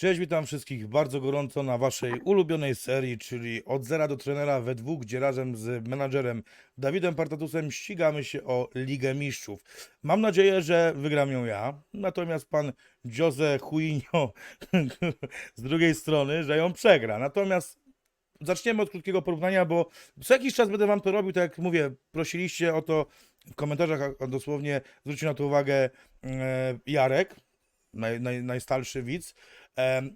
Cześć, witam wszystkich bardzo gorąco na waszej ulubionej serii, czyli od zera do trenera we dwóch, gdzie razem z menadżerem Dawidem Partatusem ścigamy się o Ligę Mistrzów. Mam nadzieję, że wygram ją ja, natomiast pan Jose Huinho z drugiej strony, że ją przegra. Natomiast zaczniemy od krótkiego porównania, bo co jakiś czas będę wam to robił, tak jak mówię, prosiliście o to w komentarzach, dosłownie zwrócił na to uwagę e, Jarek, naj, naj, najstarszy widz,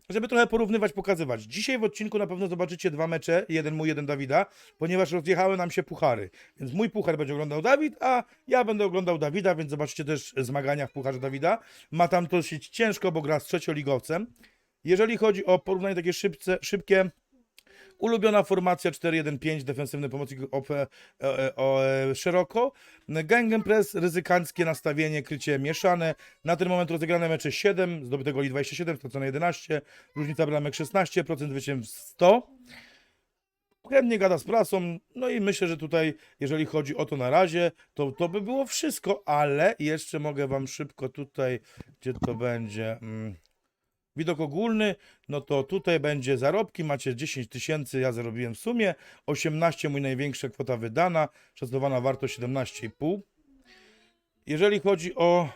żeby trochę porównywać, pokazywać. Dzisiaj w odcinku na pewno zobaczycie dwa mecze, jeden mój, jeden Dawida, ponieważ rozjechały nam się puchary. Więc mój puchar będzie oglądał Dawid, a ja będę oglądał Dawida, więc zobaczycie też zmagania w pucharze Dawida. Ma tam dosyć ciężko, bo gra z trzecioligowcem. Jeżeli chodzi o porównanie takie szybce, szybkie, Ulubiona formacja 4-1-5, defensywny pomocnik OP, e, o, e, szeroko. Gangen press, ryzykanckie nastawienie, krycie mieszane. Na ten moment rozegrane mecze 7, zdobyte goli 27, stracone 11, różnica bramek 16%, zwycięstw 100. Chętnie gada z prasą, no i myślę, że tutaj, jeżeli chodzi o to na razie, to, to by było wszystko, ale jeszcze mogę Wam szybko tutaj, gdzie to będzie... Mm, Widok ogólny, no to tutaj będzie zarobki, macie 10 tysięcy, ja zarobiłem w sumie, 18 mój największa kwota wydana, szacowana wartość 17,5. Jeżeli chodzi o,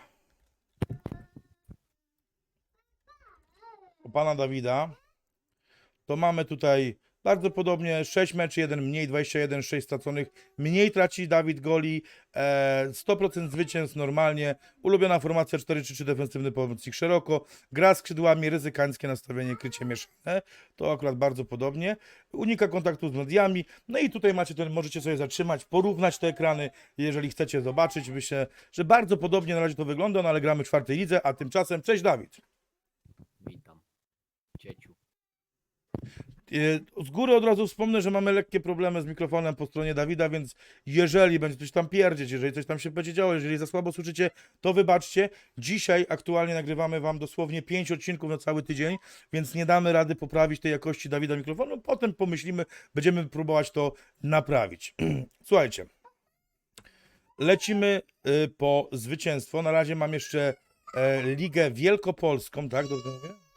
o pana Dawida, to mamy tutaj bardzo podobnie 6 meczy, 1 mniej, 21, 6 straconych, mniej traci Dawid goli, e, 100% zwycięstw normalnie, ulubiona formacja 4-3-3 defensywny pomocnik szeroko, gra skrzydłami, ryzykanckie nastawienie, krycie mieszane, to akurat bardzo podobnie, unika kontaktu z mediami, no i tutaj macie, to możecie sobie zatrzymać, porównać te ekrany, jeżeli chcecie zobaczyć, myślę, że bardzo podobnie na razie to wygląda, no ale gramy w czwartej lidze, a tymczasem, cześć Dawid. Witam. Cieciu. E, Z góry od razu wspomnę, że mamy lekkie problemy z mikrofonem po stronie Dawida, więc jeżeli będzie coś tam pierdzieć, jeżeli coś tam się będzie działo, jeżeli za słabo słyszycie, to wybaczcie. Dzisiaj aktualnie nagrywamy Wam dosłownie 5 odcinków na cały tydzień, więc nie damy rady poprawić tej jakości Dawida mikrofonu. Potem pomyślimy, będziemy próbować to naprawić. Słuchajcie, lecimy y, po zwycięstwo. Na razie mam jeszcze e, Ligę Wielkopolską, tak? Dobrze mówię?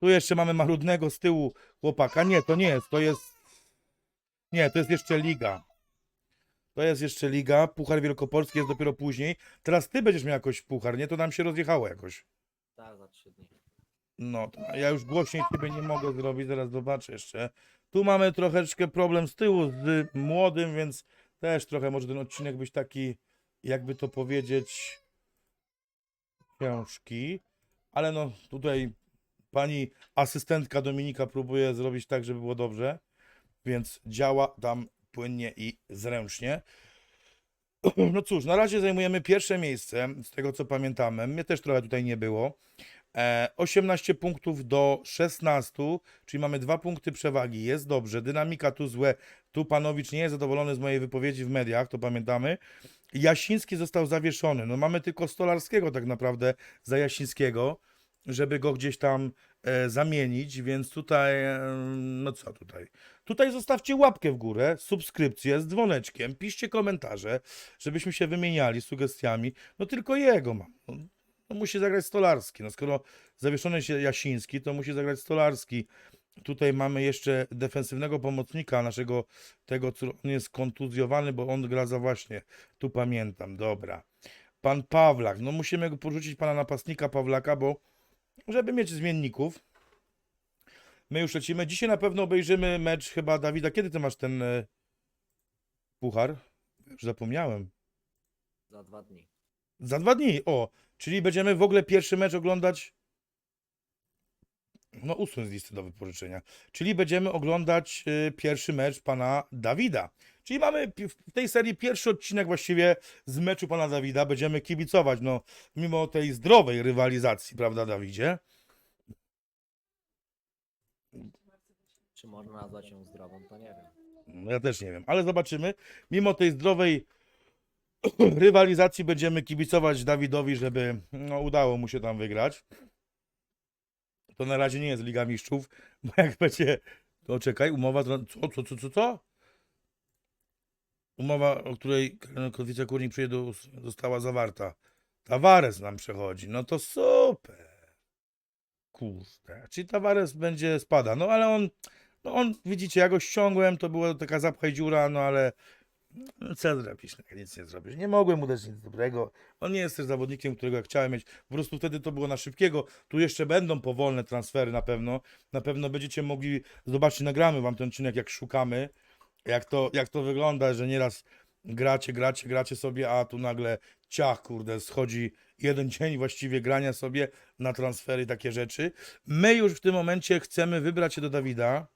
Tu jeszcze mamy marudnego z tyłu chłopaka. Nie, to nie jest, to jest. Nie, to jest jeszcze liga. To jest jeszcze liga. Puchar Wielkopolski jest dopiero później. Teraz ty będziesz miał jakoś puchar, nie? To nam się rozjechało jakoś. Tak, za trzy dni. No, to ja już głośniej ciebie nie mogę zrobić, zaraz zobaczę jeszcze. Tu mamy troszeczkę problem z tyłu z młodym, więc też trochę może ten odcinek być taki, jakby to powiedzieć, ciężki. Ale no, tutaj pani asystentka Dominika próbuje zrobić tak, żeby było dobrze, więc działa tam płynnie i zręcznie. No cóż, na razie zajmujemy pierwsze miejsce, z tego co pamiętamy. Mnie też trochę tutaj nie było. E, 18 punktów do 16, czyli mamy dwa punkty przewagi. Jest dobrze. Dynamika tu złe. Tu Panowicz nie jest zadowolony z mojej wypowiedzi w mediach, to pamiętamy. Jasiński został zawieszony. No mamy tylko Stolarskiego tak naprawdę za Jasińskiego, żeby go gdzieś tam e, zamienić, więc tutaj, e, no co tutaj? Tutaj zostawcie łapkę w górę, subskrypcję z dzwoneczkiem, piszcie komentarze, żebyśmy się wymieniali sugestiami. No tylko jego mam. No, no musi zagrać Stolarski. No skoro zawieszony się Jasiński, to musi zagrać Stolarski. Tutaj mamy jeszcze defensywnego pomocnika naszego, tego, co on jest kontuzjowany, bo on gra za właśnie, tu pamiętam, dobra. Pan Pawlak, no musimy go porzucić pana napastnika Pawlaka, bo żeby mieć zmienników. My już lecimy. Dzisiaj na pewno obejrzymy mecz chyba Dawida. Kiedy ty masz ten e, puchar? Już zapomniałem. Za dwa dni. Za dwa dni. O, czyli będziemy w ogóle pierwszy mecz oglądać. No, usuń z listy do wypożyczenia. Czyli będziemy oglądać y, pierwszy mecz pana Dawida. Czyli mamy w tej serii pierwszy odcinek właściwie z meczu pana Dawida. Będziemy kibicować, no, mimo tej zdrowej rywalizacji, prawda, Dawidzie? Czy można nazwać ją zdrową, to nie wiem. No, ja też nie wiem, ale zobaczymy. Mimo tej zdrowej rywalizacji będziemy kibicować Dawidowi, żeby no, udało mu się tam wygrać. To na razie nie jest Liga Mistrzów, bo jak będzie... To czekaj, umowa... Co, co, co, co, co? Umowa, o której Kotwica Kurnik przyjedzie, do- została zawarta. Tavares nam przechodzi. No to super. kurde. Czyli Tavares będzie spada. No ale on, no on, widzicie, ja go ściągłem, to była taka zapchaj dziura, no ale no, co zrobisz? No, nic nie zrobisz. Nie mogłem mu dać nic dobrego. On nie jest też zawodnikiem, którego ja chciałem mieć. Po prostu wtedy to było na szybkiego. Tu jeszcze będą powolne transfery na pewno. Na pewno będziecie mogli zobaczyć, nagramy wam ten odcinek, jak szukamy, jak to, jak to wygląda, że nieraz gracie, gracie, gracie sobie, a tu nagle ciach, kurde, schodzi jeden dzień właściwie grania sobie na transfery takie rzeczy. My już w tym momencie chcemy wybrać się do Dawida.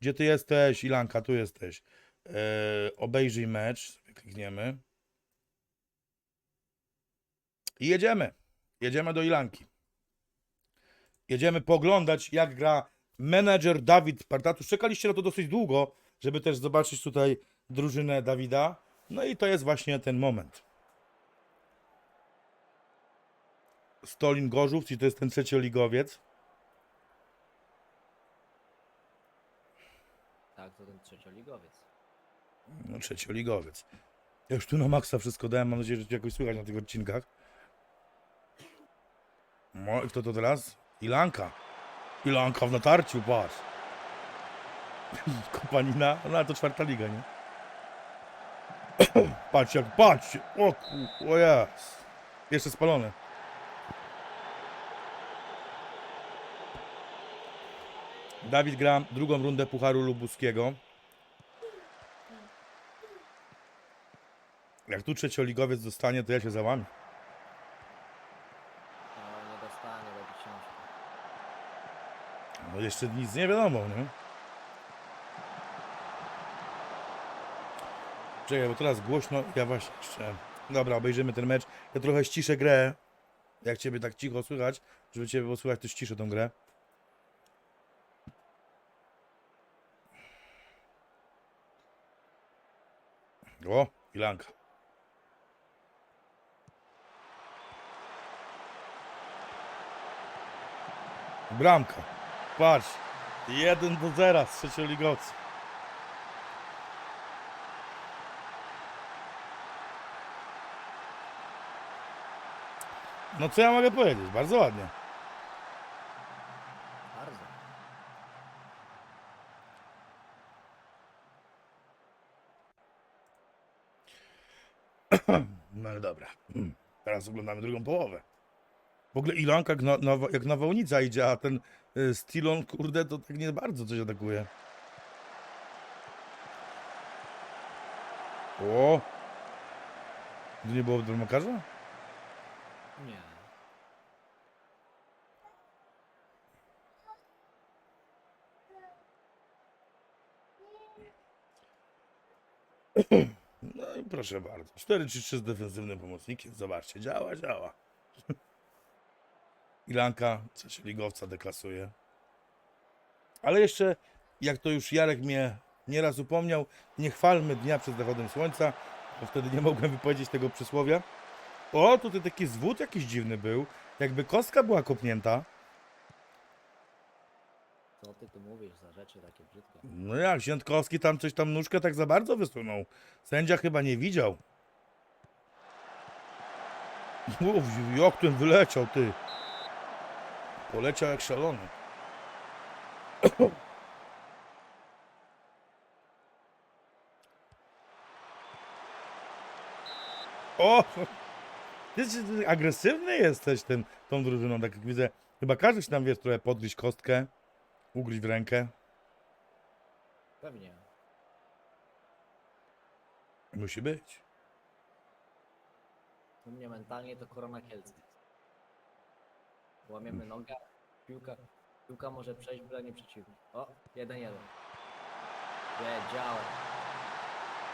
Gdzie ty jesteś, Ilanka? Tu jesteś. Eee, obejrzyj mecz, klikniemy. I jedziemy. Jedziemy do Ilanki. Jedziemy poglądać, jak gra menedżer Dawid Partatus. Czekaliście na to dosyć długo, żeby też zobaczyć tutaj drużynę Dawida. No i to jest właśnie ten moment. Stolin Gorzów, czyli to jest ten trzecioligowiec. Tak, to ten trzecioligowiec. No, trzecioligowiec. Ja już tu na maksa wszystko dałem, mam nadzieję, że cię jakoś słychać na tych odcinkach. No i kto to teraz? Ilanka. Ilanka w natarciu, patrz. Kopanina, no ale to czwarta liga, nie? patrz jak, patrz! O ku, o jas. Jeszcze spalone. Dawid gra drugą rundę Pucharu Lubuskiego. Jak tu trzecioligowiec dostanie, to ja się załamię. No nie dostanie, będzie ciężko. No jeszcze nic nie wiadomo, nie? Czekaj, bo teraz głośno, ja właśnie. Dobra, obejrzymy ten mecz. Ja trochę ściszę grę, jak ciebie tak cicho słychać, żeby ciebie było słychać, to ściszę tą grę. O, Ilanka. Bramka. Patrz. 1 do 0 z trzecioligowcem. No co ja mogę powiedzieć? Bardzo ładnie. Bardzo. No ale dobra. Teraz oglądamy drugą połowę. W ogóle Ilanka jak, na, na, jak nawałnica idzie, a ten y, Stilon, kurde, to tak nie bardzo coś atakuje. O! To nie było dramakarza? Nie. No i proszę bardzo. 4-3-3 z defensywnym pomocnikiem. Zobaczcie, działa, działa. Ilanka trzecioligowca deklasuje. Ale jeszcze, jak to już Jarek mnie nieraz upomniał, nie chwalmy dnia przed zachodem słońca, bo wtedy nie mogłem wypowiedzieć tego przysłowia. O, tutaj taki zwód jakiś dziwny był. Jakby kostka była kopnięta. Co ty tu mówisz za rzeczy takie brzydkie? No jak, Ziętkowski tam coś tam nóżkę tak za bardzo wysunął. Sędzia chyba nie widział. Uf, jak ten wyleciał, ty. Poleciał jak szalony. O! Ty, ty, agresywny jesteś tym, tą drużyną, tak jak widzę. Chyba każdy się tam, wiesz, trochę podgryźć kostkę, ugryźć w rękę. Pewnie. Musi być. U mnie mentalnie to korona Kielce. Łamiemy nogę, piłka, piłka może przejść, byle nie przeciwnik. O, 1-1. Wiedziałem.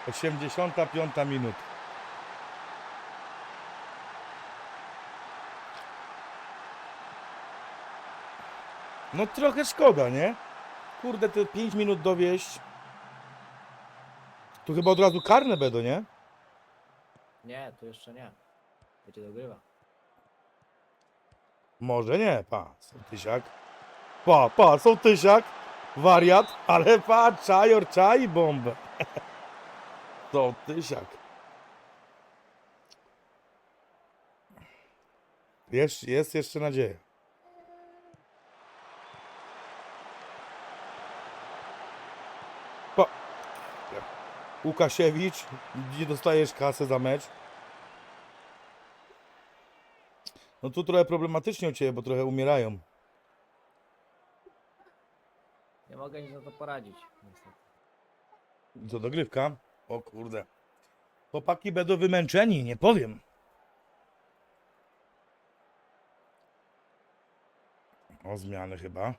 85 minuta. No trochę szkoda, nie? Kurde, te 5 minut dowieść. Tu chyba od razu karne będą, nie? Nie, tu jeszcze nie. Będzie dogrywa. Może nie, pa, sołtysiak. Pa, pa, sołtysiak. Wariat, ale pa, czajor, czai bombę. Sołtysiak. Jest, jest jeszcze nadzieja. Łukasiewicz, gdzie dostajesz kasę za mecz. No tu trochę problematycznie u Ciebie, bo trochę umierają. Nie mogę nic na to poradzić. niestety. Co, dogrywka? O kurde. Chłopaki będą wymęczeni, nie powiem. O, zmiany chyba.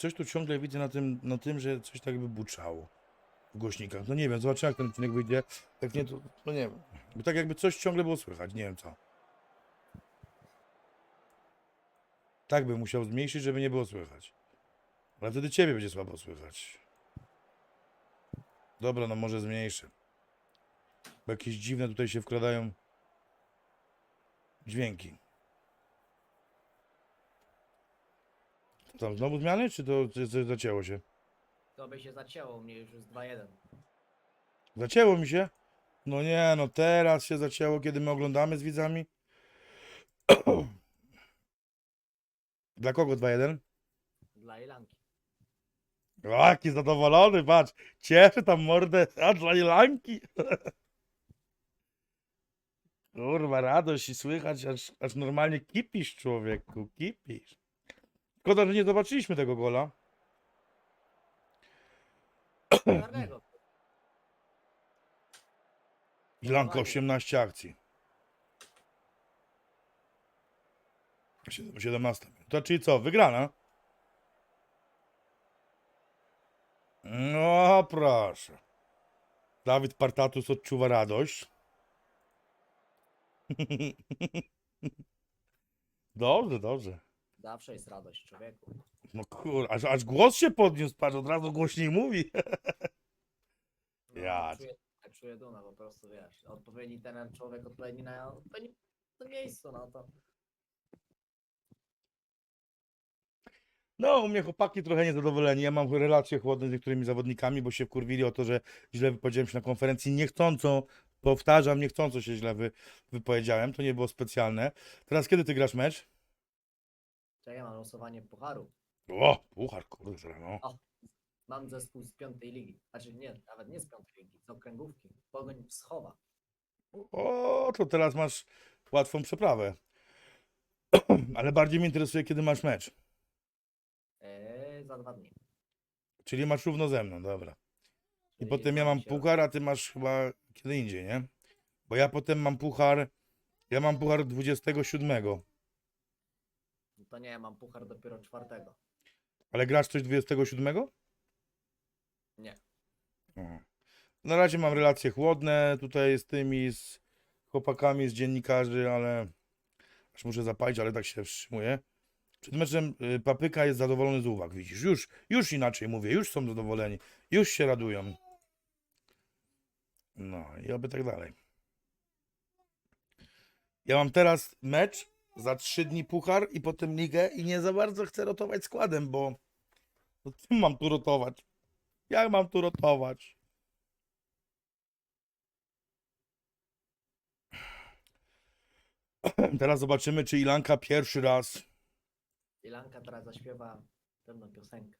Coś tu ciągle widzę na tym, na tym, że coś tak by buczało w głośnikach. No nie wiem, zobaczymy jak ten odcinek wyjdzie. Jak nie, to no nie wiem. Bo tak jakby coś ciągle było słychać, nie wiem co. Tak bym musiał zmniejszyć, żeby nie było słychać. Ale wtedy ciebie będzie słabo słychać. Dobra, no może zmniejszę. Bo jakieś dziwne tutaj się wkradają dźwięki. Tam znowu zmiany, czy to czy zacięło się? To by się zacięło, u mnie już jest 2-1. Zacięło mi się? No nie, no teraz się zacięło, kiedy my oglądamy z widzami. Dla kogo 2-1? Dla Ilanki. O, jaki zadowolony, patrz. Cieszy tam mordę, a dla Ilanki. Kurwa, radość i słychać, aż, aż normalnie kipisz, człowieku, kipisz. Szkoda, że nie zobaczyliśmy tego gola. Karnego. Ilanka Ładnie. 18 akcji. Siedem- 17. To czyli co, wygrana? No proszę. Dawid Partatus odczuwa radość. Dobrze, dobrze. Zawsze jest radość człowieku. No kur, aż, aż głos się podniósł, patrz, od razu głośniej mówi. No, Ja. Czuję, czuję dumę po prostu, wiesz. Odpowiedni ten człowiek, odpowiedni na na miejscu, no to. No, u mnie chłopaki trochę niezadowoleni. Ja mam relacje chłodne z niektórymi zawodnikami, bo się wkurwili o to, że źle wypowiedziałem się na konferencji. Niechcąco, powtarzam, niechcąco się źle wy, wypowiedziałem. To nie było specjalne. Teraz kiedy ty grasz mecz? Czekaj, mam losowanie pucharu. O, puchar, kurde, no. Mam zespół z piątej ligi. Znaczy nie, nawet nie z piątej ligi, z okręgówki. Pogoń Wschowa. O, to teraz masz łatwą przeprawę. Ale bardziej mnie interesuje, kiedy masz mecz. Eee, za dwa dni. Czyli masz równo ze mną, dobra. I Czyli potem ja mam się- puchar, a ty masz chyba kiedy indziej, nie? Bo ja potem mam puchar, ja mam puchar 27. To nie, mam puchar dopiero czwartego. Ale grasz coś 27? Nie. O. Na razie mam relacje chłodne tutaj z tymi, z chłopakami, z dziennikarzy, ale aż muszę zapalić, ale tak się wstrzymuję. Przed meczem y, Papyka jest zadowolony z uwag, widzisz, już, już inaczej mówię, już są zadowoleni, już się radują. No i oby tak dalej. Ja mam teraz mecz, za trzy dni puchar i potem ligę i nie za bardzo chcę rotować składem, bo no, czym mam tu rotować? Jak mam tu rotować? Teraz zobaczymy, czy Ilanka pierwszy raz. Ilanka teraz zaśpiewa pewną piosenkę.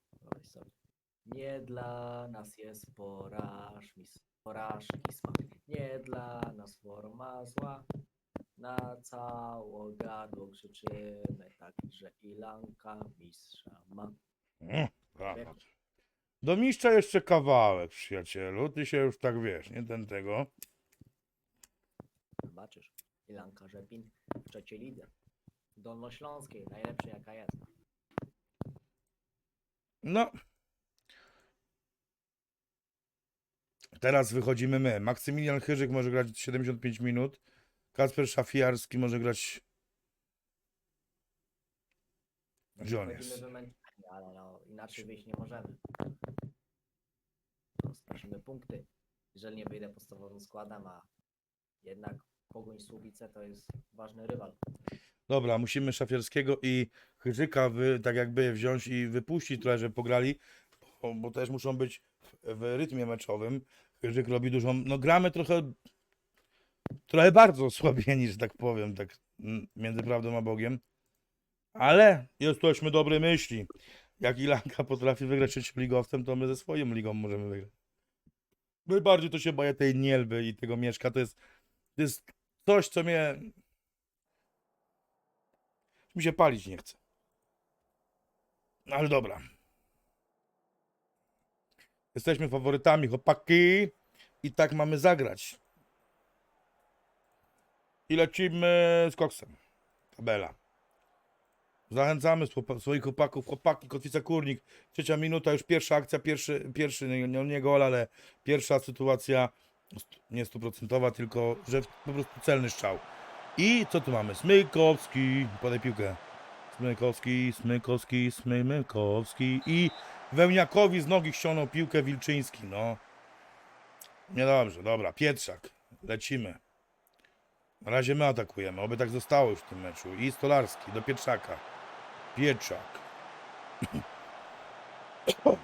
Nie dla nas jest porażki, porażki smak. Nie dla nas forma zła. Na cało gardło krzyczymy tak, że Ilanka mistrza ma. Mm. Do mistrza jeszcze kawałek, przyjacielu. Ty się już tak wiesz, nie ten tego. Zobaczysz. Ilanka Rzepin w trzeciej lidze. Dolnośląskiej, najlepszej jaka jest. No. Teraz wychodzimy my. Maksymilian Chyżyk może grać 75 minut. Kasper Szafiarski może grać. Gdzie on jest? ale no, inaczej wyjść nie możemy. Stracimy punkty, jeżeli nie wyjdę podstawowym składem, a jednak Pogoń Słubice to jest ważny rywal. Dobra, musimy Szafiarskiego i Chyżyka wy, tak jakby wziąć i wypuścić trochę, żeby pograli, bo, bo też muszą być w, w rytmie meczowym. Chyżyk robi dużą, no gramy trochę, trochę bardzo osłabieni, że tak powiem, tak między prawdą a Bogiem. Ale jesteśmy dobrej myśli. Jak Ilanka potrafi wygrać trzecioligowcem, to my ze swoją ligą możemy wygrać. Najbardziej to się boję tej Nielby i tego Mieszka. To jest, to jest coś, co mnie... Mi się palić nie chce. No Ale dobra. Jesteśmy faworytami, chłopaki. I tak mamy zagrać. I lecimy z koksem. Tabela. Zachęcamy swoich chłopaków, chłopaki, Kotwica Kurnik, trzecia minuta, już pierwsza akcja, pierwszy, pierwszy nie, nie, gol, ale pierwsza sytuacja, nie stuprocentowa, tylko że po prostu celny strzał. I co tu mamy? Smykowski, podaj piłkę. Smykowski, Smykowski, Smykowski i Wełniakowi z nogi ściągnął piłkę Wilczyński, no. Niedobrze, dobra, Pietrzak, lecimy. Na razie my atakujemy, oby tak zostało już w tym meczu. I Stolarski do Pietrzaka. Pietrzak.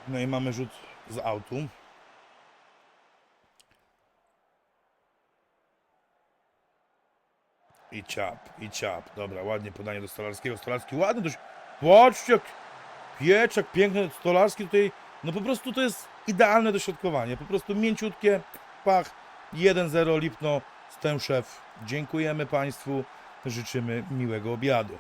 No i mamy rzut z autu. I ciap, i ciap. Dobra, ładnie podanie do Stolarskiego. Stolarski ładny dość. Patrzcie, jak Pieczek, piękny Stolarski tutaj. No po prostu to jest idealne dośrodkowanie. Po prostu mięciutkie, pach, 1-0 Lipno, Stęszew. Dziękujemy Państwu, życzymy miłego obiadu.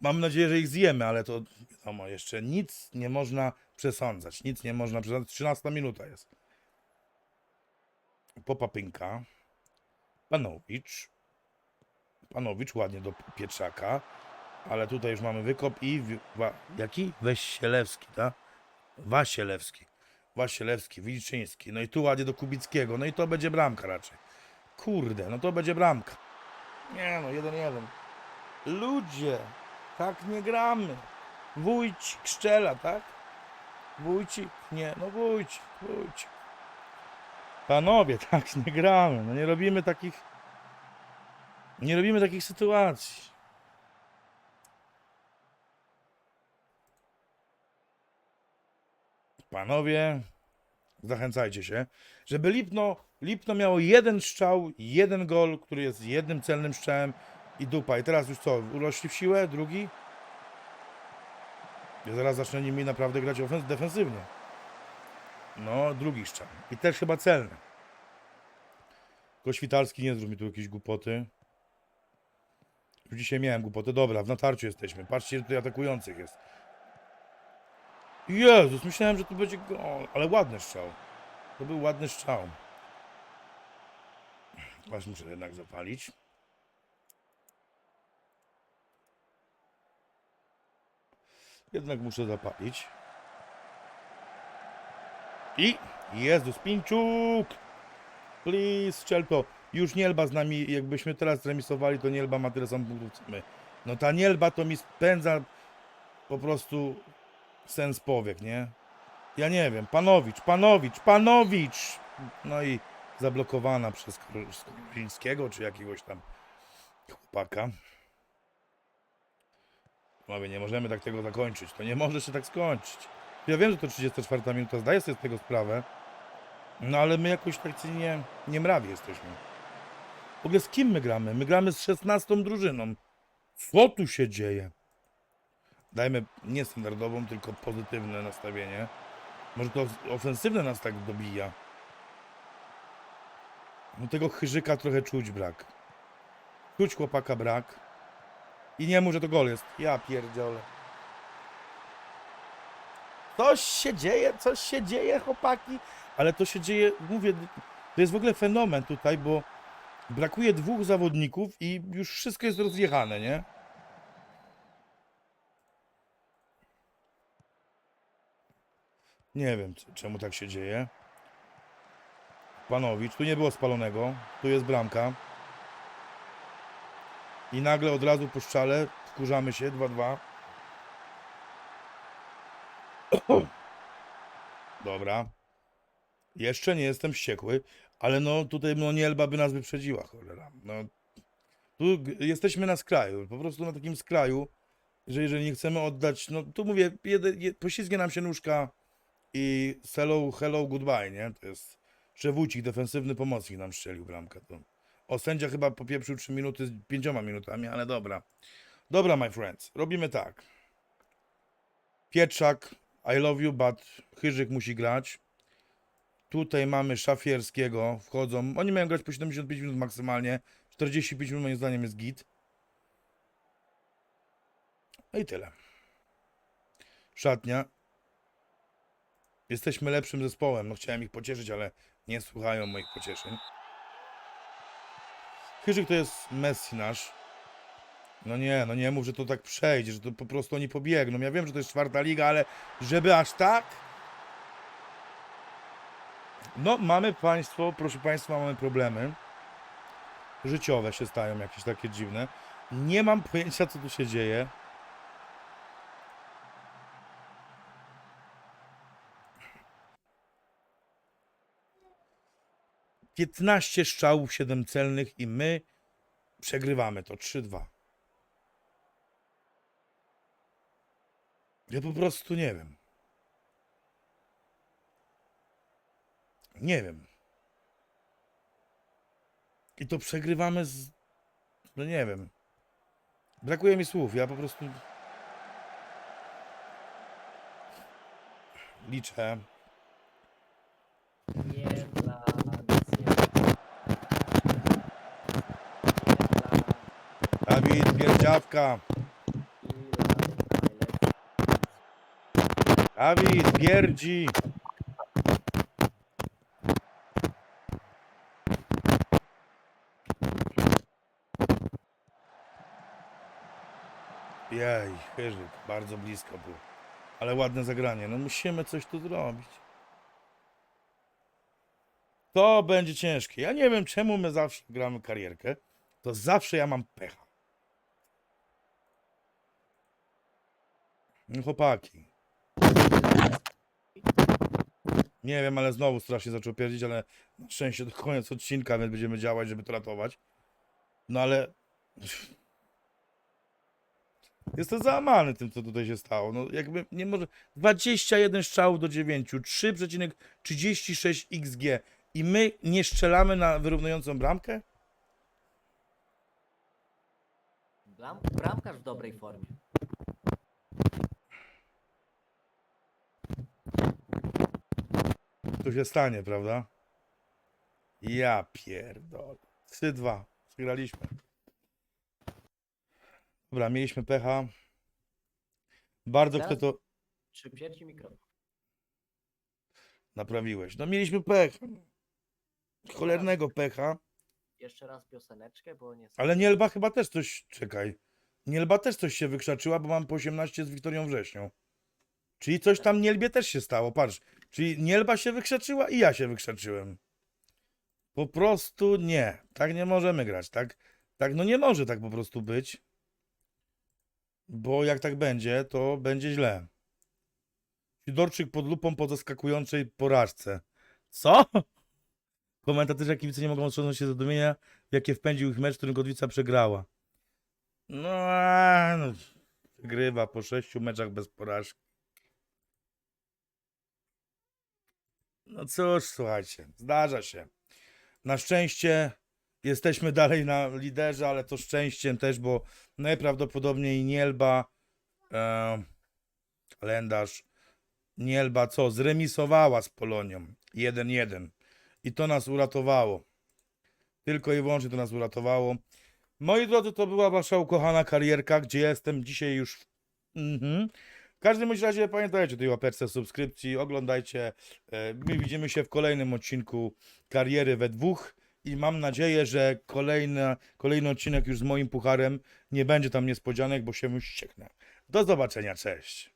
Mam nadzieję, że ich zjemy, ale to wiadomo, jeszcze nic nie można przesądzać. Nic nie można przesądzać. 13 minuta jest. Popapynka. Panowicz. Panowicz ładnie do Pietrzaka. Ale tutaj już mamy wykop i... Wa, jaki? Weścielewski, tak? Wasielewski. Wasielewski, Wilczyński. No i tu ładnie do Kubickiego. No i to będzie bramka raczej. Kurde, no to będzie bramka. Nie no, jeden jeden. Ludzie, tak nie gramy. Wójcik szczela, tak? Wójcik? Nie, no wójcik, wójcik. Panowie, tak nie gramy. No nie robimy takich... Nie robimy takich sytuacji. Panowie, zachęcajcie się, żeby Lipno, Lipno miało jeden strzał, jeden gol, który jest jednym celnym strzałem i dupa. I teraz już co, urośli w siłę? Drugi? Ja zaraz zacznę nimi naprawdę grać ofens- defensywnie. No, drugi strzał. I też chyba celny. Koświtalski, nie zrób mi tu jakieś głupoty. Już dzisiaj miałem głupoty. Dobra, w natarciu jesteśmy. Patrzcie, tutaj atakujących jest. Jezus, myślałem, że to będzie gol, ale ładny strzał. To był ładny strzał. Aż muszę jednak zapalić. Jednak muszę zapalić. I Jezus, Pinczuk! Please, strzel to. Już Nielba z nami, jakbyśmy teraz remisowali, to Nielba ma tyle samo my. No ta Nielba to mi spędza po prostu sens powiek, nie? Ja nie wiem, Panowicz, Panowicz, Panowicz! No i zablokowana przez Skorińskiego, czy jakiegoś tam chłopaka. Mówię, nie możemy tak tego zakończyć. To nie może się tak skończyć. Ja wiem, że to 34 minuta, zdaję sobie z tego sprawę. No ale my jakoś tak nie, nie mrawi jesteśmy. W ogóle z kim my gramy? My gramy z 16 drużyną. Co tu się dzieje? Dajmy nie standardową, tylko pozytywne nastawienie. Może to ofensywne nas tak dobija. No tego chyżyka trochę czuć brak. Czuć chłopaka brak. I nie mów, że to gol jest. Ja pierdziolę. Coś się dzieje, coś się dzieje, chłopaki. Ale to się dzieje, mówię, to jest w ogóle fenomen tutaj, bo brakuje dwóch zawodników i już wszystko jest rozjechane, nie? Nie wiem, czemu tak się dzieje. Panowicz, tu nie było spalonego, tu jest bramka. I nagle od razu po szczale wkurzamy się, 2-2. Dobra. Jeszcze nie jestem wściekły, ale no tutaj no Nielba by nas wyprzedziła, cholera. No, tu jesteśmy na skraju, po prostu na takim skraju, że jeżeli nie chcemy oddać, no tu mówię, jedy, je, poślizgnie nam się nóżka i hello, hello, goodbye, nie? To jest Szewucik, defensywny pomocnik nam strzelił bramkę. To O, sędzia chyba popieprzył 3 minuty z 5 minutami, ale dobra. Dobra, my friends, robimy tak. Pietrzak, I love you, but Chyżyk musi grać. Tutaj mamy Szafierskiego, wchodzą. Oni mają grać po 75 minut maksymalnie. 45 minut moim zdaniem jest git. No i tyle. Szatnia. Jesteśmy lepszym zespołem. No chciałem ich pocieszyć, ale nie słuchają moich pocieszeń. Chyżyk to jest Messi nasz. No nie, no nie mów, że to tak przejdzie, że to po prostu oni pobiegną. Ja wiem, że to jest czwarta liga, ale żeby aż tak? No, mamy państwo, proszę państwa, mamy problemy. Życiowe się stają jakieś takie dziwne. Nie mam pojęcia, co tu się dzieje. Piętnaście strzałów, 7 celnych i my przegrywamy to 3-2. Ja po prostu nie wiem. Nie wiem. I to przegrywamy z. No nie wiem. Brakuje mi słów. Ja po prostu. Liczę. Nie dla nas jest. Nie dla Najlepszych. Dawid, pierdzi. Jej, Chyżyk, bardzo blisko był. Ale ładne zagranie. No musimy coś tu zrobić. To będzie ciężkie. Ja nie wiem, czemu my zawsze gramy karierkę. To zawsze ja mam pecha. Chłopaki. Nie wiem, ale znowu strasznie zaczął pierdzić, ale na szczęście to koniec odcinka, więc będziemy działać, żeby to ratować. No ale... Jestem załamany tym, co tutaj się stało. No jakby nie może... 21 strzałów do 9, 3,36 XG i my nie strzelamy na wyrównującą bramkę? Bram, bramkarz w dobrej formie. To się stanie, prawda? Ja pierdolę. 3-2. Przegraliśmy. Dobra, mieliśmy pecha. Bardzo chcę Teraz- to... Trzy pierci mikrofon. Naprawiłeś. No mieliśmy pecha. Cholernego pecha. Jeszcze raz pioseneczkę, bo nie Ale Nielba chyba też coś... Czekaj. Nielba też coś się wykrzaczyła, bo mam po 18 z Wiktorią Wrześnią. Czyli coś tam Nielbie też się stało, patrz. Czyli Nielba się wykrzaczyła i ja się wykrzaczyłem. Po prostu nie. Tak nie możemy grać, tak? Tak, no nie może tak po prostu być. Bo jak tak będzie, to będzie źle. Sidorczyk pod lupą po zaskakującej porażce. Co? Komentatorzy kibice nie mogą otrząsnąć się w jakie wpędził ich mecz, w którym Godwica przegrała. No, no wygrywa po sześciu meczach bez porażki. No cóż, słuchajcie, zdarza się. Na szczęście jesteśmy dalej na liderze, ale to szczęściem też, bo najprawdopodobniej Nielba, e, kalendarz, Nielba co, zremisowała z Polonią 1-1 i to nas uratowało. Tylko i wyłącznie to nas uratowało. Moi drodzy, to była wasza ukochana karierka, gdzie jestem dzisiaj już. Mhm. Każdym razie pamiętajcie o tej łapeczce subskrypcji, oglądajcie. E, My widzimy się w kolejnym odcinku kariery we dwóch i mam nadzieję, że kolejny, kolejny odcinek już z moim pucharem nie będzie tam niespodzianek, bo się wścieknę. Do zobaczenia, cześć.